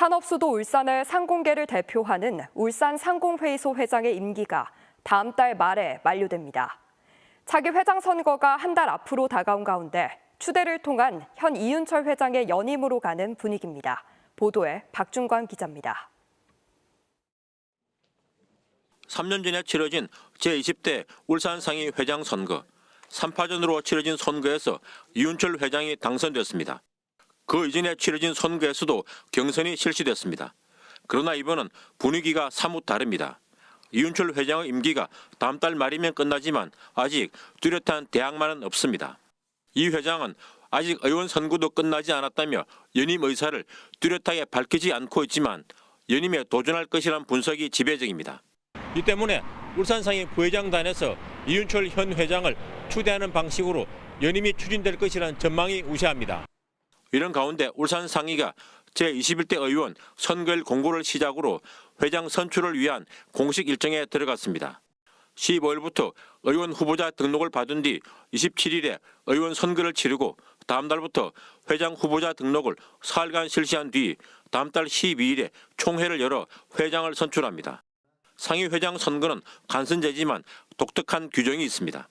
산업수도 울산의 상공계를 대표하는 울산 상공회의소 회장의 임기가 다음 달 말에 만료됩니다. 차기 회장 선거가 한 달 앞으로 다가온 가운데 추대를 통한 현 이윤철 회장의 연임으로 가는 분위기입니다. 보도에 박준광 기자입니다. 3년 전에 치러진 제20대 울산 상위 회장 선거. 3파전으로 치러진 선거에서 이윤철 회장이 당선됐습니다. 그 이전에 치러진 선거에서도 경선이 실시됐습니다. 그러나 이번은 분위기가 사뭇 다릅니다. 이윤철 회장의 임기가 다음 달 말이면 끝나지만 아직 뚜렷한 대항마는 없습니다. 이 회장은 아직 의원 선거도 끝나지 않았다며 연임 의사를 뚜렷하게 밝히지 않고 있지만 연임에 도전할 것이란 분석이 지배적입니다. 이 때문에 울산상인 부회장단에서 이윤철 현 회장을 추대하는 방식으로 연임이 추진될 것이라는 전망이 우세합니다. 이런 가운데 울산 상의가 제21대 의원 선거일 공고를 시작으로 회장 선출을 위한 공식 일정에 들어갔습니다. 15일부터 의원 후보자 등록을 받은 뒤 27일에 의원 선거를 치르고 다음 달부터 회장 후보자 등록을 사흘간 실시한 뒤 다음 달 12일에 총회를 열어 회장을 선출합니다. 상위 회장 선거는 간선제지만 독특한 규정이 있습니다.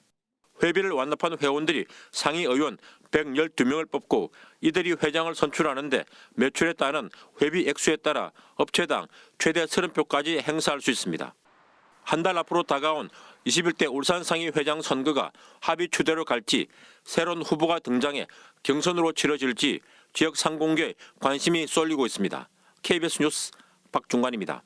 회비를 완납한 회원들이 상위 의원 112명을 뽑고 이들이 회장을 선출하는데 매출에 따른 회비 액수에 따라 업체당 최대 30표까지 행사할 수 있습니다. 한 달 앞으로 다가온 21대 울산 상위 회장 선거가 합의 추대로 갈지 새로운 후보가 등장해 경선으로 치러질지 지역 상공계에 관심이 쏠리고 있습니다. KBS 뉴스 박중관입니다.